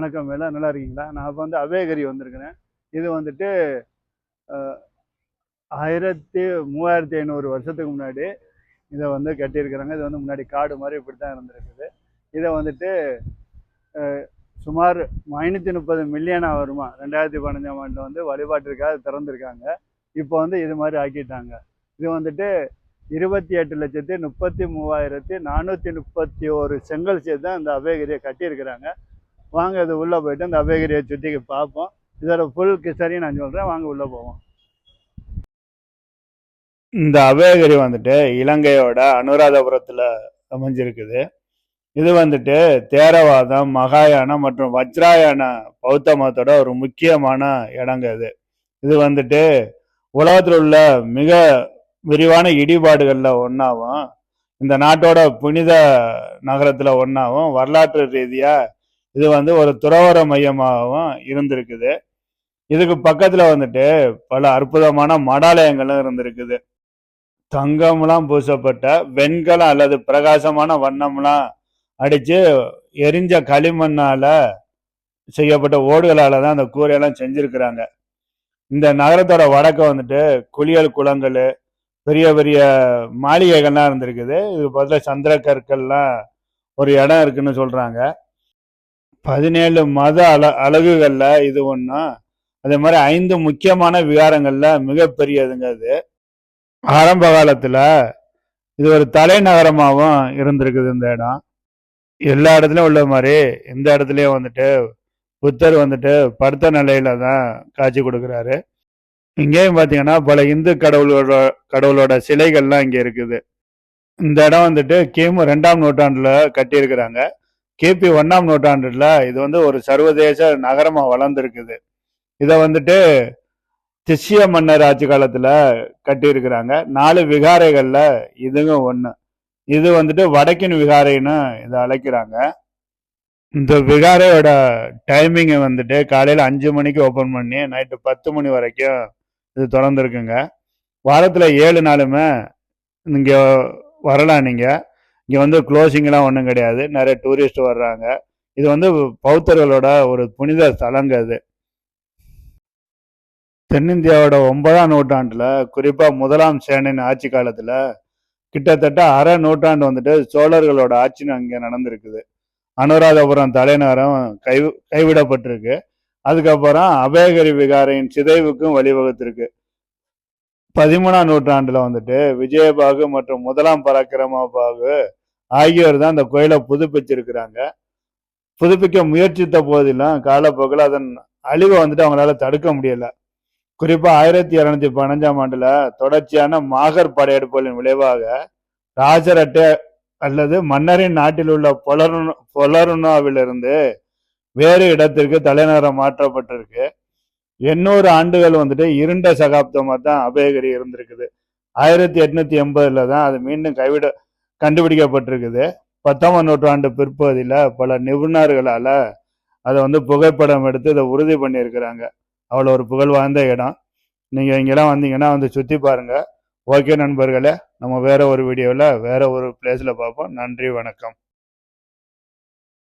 வணக்கம் வேலை நல்லா இருக்கீங்களா? நான் இப்போ வந்து அபேகரி வந்திருக்கிறேன். இது வந்துட்டு ஆயிரத்தி மூவாயிரத்தி ஐநூறு வருஷத்துக்கு முன்னாடி இதை வந்து கட்டியிருக்கிறாங்க. இது வந்து முன்னாடி காடு மாதிரி இப்படி தான் இருந்திருக்குது. இதை வந்துட்டு சுமார் ஐநூற்றி முப்பது மில்லியனாக வருமா? ரெண்டாயிரத்தி பதினஞ்சாம் ஆண்டு வந்து வழிபாட்டிற்காக திறந்திருக்காங்க. இப்போ வந்து இது மாதிரி ஆக்கிட்டாங்க. இது வந்துட்டு இருபத்தி எட்டு லட்சத்தி முப்பத்தி மூவாயிரத்தி நானூற்றி முப்பத்தி ஒரு செங்கல் சேர்த்து தான் இந்த அபயகிரியை கட்டியிருக்கிறாங்க. வாங்க இது உள்ளே போயிட்டு இந்த அபயகிரியை சுற்றி பார்ப்போம். இதோட ஃபுல் கிஸ்டரியும் நான் சொல்கிறேன் வாங்க உள்ளே போவோம். இந்த அபயகிரி வந்துட்டு இலங்கையோட அனுராதபுரத்தில் அமைஞ்சிருக்குது. இது வந்துட்டு தேரவாதம் மகாயானம் மற்றும் வஜ்ராயான பௌத்த மதத்தோட ஒரு முக்கியமான இடங்க இது. இது வந்துட்டு உலகத்தில் உள்ள மிக விரிவான இடிபாடுகளில் ஒன்றாவும் இந்த நாட்டோட புனித நகரத்தில் ஒன்றாவும் வரலாற்று ரீதியாக இது வந்து ஒரு துறவர மையமாகவும் இருந்திருக்குது. இதுக்கு பக்கத்துல வந்துட்டு பல அற்புதமான மடாலயங்களும் இருந்திருக்குது. தங்கம்லாம் பூசப்பட்ட வெண்கலம் அல்லது பிரகாசமான வண்ணம்லாம் அடிச்சு எரிஞ்ச களிமண்ணால செய்யப்பட்ட ஓடுகளால தான் அந்த கூரையெல்லாம் செஞ்சிருக்கிறாங்க. இந்த நகரத்தோட வடக்க வந்துட்டு குளியல் குளங்கள் பெரிய பெரிய மாளிகைகள்லாம் இருந்திருக்குது. இது பதில் சந்திர கற்கள்லாம் ஒரு இடம் இருக்குன்னு சொல்றாங்க. பதினேழு மத அல அலகுகள்ல இது ஒன்றும் அதே மாதிரி ஐந்து முக்கியமான விகாரங்கள்ல மிகப்பெரியதுங்க அது. ஆரம்ப காலத்துல இது ஒரு தலைநகரமாகவும் இருந்திருக்குது இந்த இடம். எல்லா இடத்துலையும் உள்ள மாதிரி இந்த இடத்துலையும் வந்துட்டு புத்தர் வந்துட்டு படுத்த நிலையில தான் காட்சி கொடுக்குறாரு. இங்கேயும் பார்த்தீங்கன்னா பல இந்து கடவுளோட கடவுளோட சிலைகள்லாம் இங்கே இருக்குது. இந்த இடம் வந்துட்டு கிமு ரெண்டாம் நூற்றாண்டில் கட்டியிருக்கிறாங்க. கிபி ஒன்றாம் நூற்றாண்டுல இது வந்து ஒரு சர்வதேச நகரமா வளர்ந்துருக்குது. இதை வந்துட்டு திஷ்ய மன்னர் ஆட்சி காலத்துல கட்டியிருக்கிறாங்க. நாலு விகாரைகள்ல இதுவும் ஒன்று இது வந்துட்டு வடக்கின் விகாரைன்னு இதை அழைக்கிறாங்க. இந்த விகாரையோட டைமிங்கை வந்துட்டு காலையில் அஞ்சு மணிக்கு ஓப்பன் பண்ணி நைட்டு பத்து மணி வரைக்கும் இது திறந்துருக்குங்க. வாரத்தில் ஏழு நாளுமே இங்கே வரலாம் நீங்கள் இங்கே வந்து க்ளோசிங்லாம் ஒன்றும் கிடையாது. நிறைய டூரிஸ்ட் வர்றாங்க. இது வந்து பௌத்தர்களோட ஒரு புனித ஸ்தலங்க அது தென்னிந்தியாவோட ஒன்பதாம் நூற்றாண்டில் குறிப்பாக முதலாம் சேனின் ஆட்சி காலத்தில் கிட்டத்தட்ட அரை நூற்றாண்டு வந்துட்டு சோழர்களோட ஆட்சி அங்கே நடந்திருக்குது. அனுராதபுரம் தலைநகரம் கை கைவிடப்பட்டிருக்கு. அதுக்கப்புறம் அபயகரி விகாரையின் சிதைவுக்கும் வழிவகுத்திருக்கு. பதிமூணாம் நூற்றாண்டில் வந்துட்டு விஜயபாகு மற்றும் முதலாம் பராக்கிரம பாகு ஆகியோர் தான் அந்த கோயிலை புதுப்பிச்சிருக்கிறாங்க. புதுப்பிக்க முயற்சித்த போதிலும் காலப்போக்கில் அதன் அழிவை வந்துட்டு அவங்களால தடுக்க முடியல. குறிப்பா ஆயிரத்தி இருநூத்தி பதினஞ்சாம் ஆண்டுல தொடர்ச்சியான மாகர் படையெடுப்புகளின் விளைவாக ராஜரட்டை அல்லது மன்னரின் நாட்டில் உள்ள பொலரு பொலருனாவிலிருந்து வேறு இடத்திற்கு தலைநகரம் மாற்றப்பட்டிருக்கு. எண்ணூறு ஆண்டுகள் வந்துட்டு இருண்ட சகாப்தமாக தான் அபயகிரி இருந்திருக்குது. ஆயிரத்தி எட்நூத்தி எண்பதுல தான் அது மீண்டும் கைவிட கண்டுபிடிக்கப்பட்டிருக்குது. பத்தாம் நூற்றாண்டு பிற்பகுதியில் பல நிபுணர்களால் அதை வந்து புகைப்படம் எடுத்து இதை உறுதி பண்ணியிருக்கிறாங்க. அவ்வளோ ஒரு புகழ் வாய்ந்த இடம். நீங்கள் இங்கெல்லாம் வந்தீங்கன்னா வந்து சுற்றி பாருங்கள் ஓகே நண்பர்களே நம்ம வேற ஒரு வீடியோவில் வேற ஒரு பிளேஸில் பார்ப்போம். நன்றி வணக்கம்.